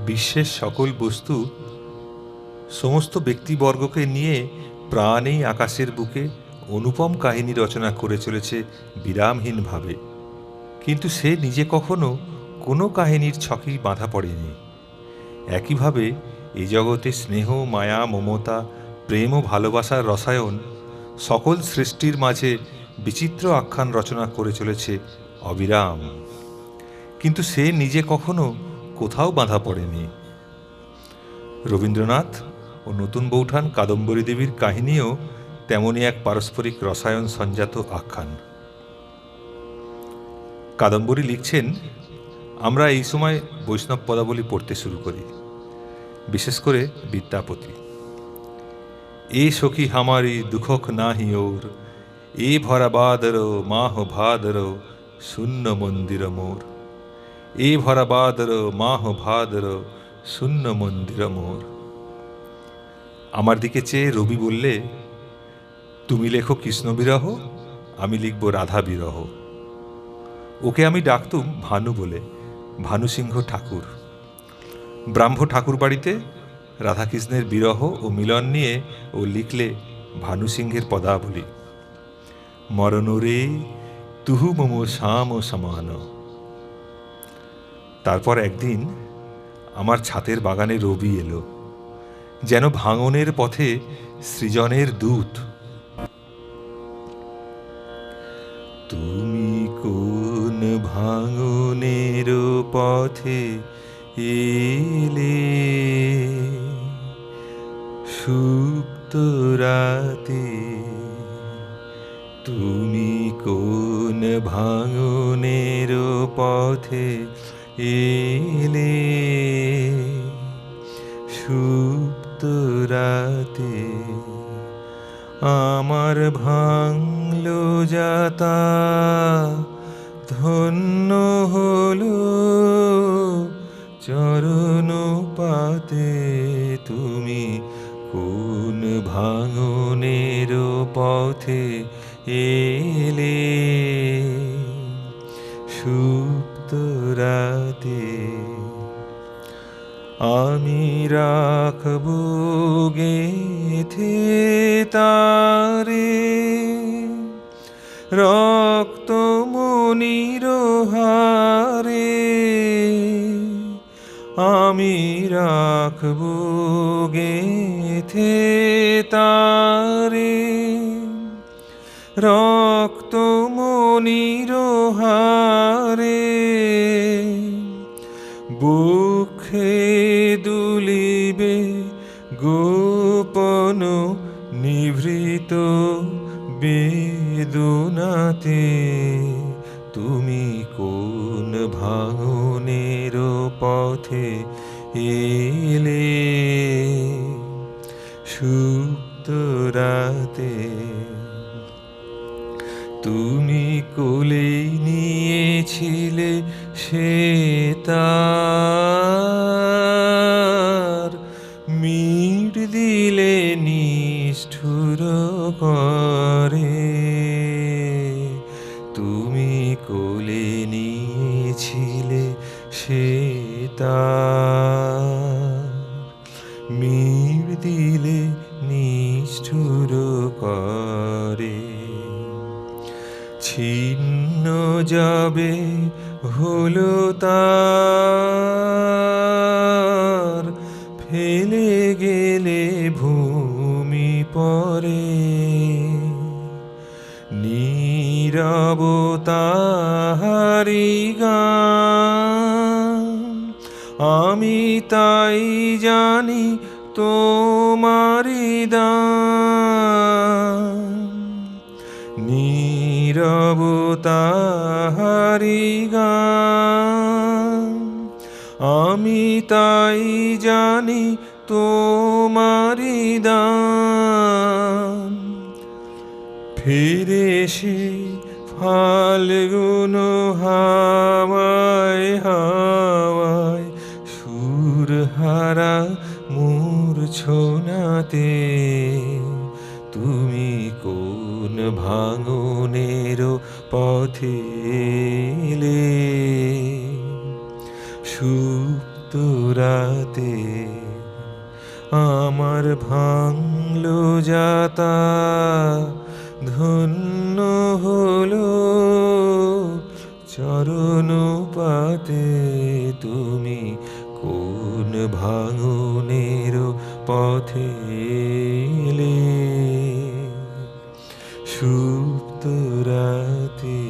বিশ্বের সকল বস্তু সমস্ত ব্যক্তিবর্গকে নিয়ে প্রাণেই আকাশের বুকে অনুপম কাহিনী রচনা করে চলেছে বিরামহীনভাবে। কিন্তু সে নিজে কখনো কোনো কাহিনীর ছকেই বাঁধা পড়েনি। একইভাবে এই জগতে স্নেহ, মায়া, মমতা, প্রেম ও ভালোবাসার রসায়ন সকল সৃষ্টির মাঝে বিচিত্র আখ্যান রচনা করে চলেছে অবিরাম। কিন্তু সে নিজে কখনো কোথাও বাঁধা পড়েনি। রবীন্দ্রনাথ ও নতুন বৌঠান কাদম্বরী দেবীর কাহিনীও তেমনই এক পারস্পরিক রসায়ন সঞ্জাত আখ্যান। কাদম্বরী লিখছেন, আমরা এই সময় বৈষ্ণব পদাবলী পড়তে শুরু করি, বিশেষ করে বিদ্যাপতি। এ সখী হামারি দুঃখক নাহি ওর, এ ভরা বাদর মাহ ভাদর শূন্য মন্দির মোর। এ ভরা বাদর, মাহ ভাদর, শূন্য মন্দির মোর। আমার দিকে চেয়ে রবি বললে, তুমি লেখো কৃষ্ণ বিরহ, আমি লিখব রাধা বিরহ। ওকে আমি ডাকতুম ভানু বলে ভানুসিংহ ঠাকুর। ব্রাহ্ম ঠাকুর বাড়িতে রাধাকৃষ্ণের বিরহ ও মিলন নিয়ে ও লিখলে ভানু ভানুসিংহের পদাবলী। মরণরে তুহু মম শাম সমান। তারপর একদিন আমার ছাতের বাগানে রবি এলো, যেন ভাঙনের পথে সৃজনের দূত। তুমি কোন ভাঙনের পথে এলে? সুপ্ত রাতে তুমি কোন ভাঙনের পথে এলে সুপ্ত রাতে আমার ভাঙলো যাতা ধন্য হলো চরণ পাতে তুমি কোন ভাঙনের পথে এলে সুপ্ত আমি রাখব গেথে তারে। রক্ত মনির হারে আমি রাখব গেথে তারে। রক্ত মনির হারে বুখে দুলিবে গোপন নিভৃত বেদনাতে, তুমি কোন ভাঙনের পথে এলে? সুপ্ত রাতে তুমি কোলে নিয়েছিলে সে তার মিট দিলে নিষ্ঠুর করে। তুমি কোলে নিয়েছিলে সে যাবে হলো তার ফেলে গেলে ভূমি পরে নীরবতাহারি গান। আমি তাই জানি তোমারি দান। নীরবতাহারি গান। আমি তাই জানি তোমারি দান। ফিরে সে ফাল্গুন হাওয়ায় হাওয়ায় সুর হারা মূর্ছনাতে তুমি কোন ভাঙনের পথে সুপ্ত রাতে আমার ভাঙলো যাতা, ধন্য হলো চরণ পাতে তুমি কোন ভাঙনের পথে সুপ্ত রাতে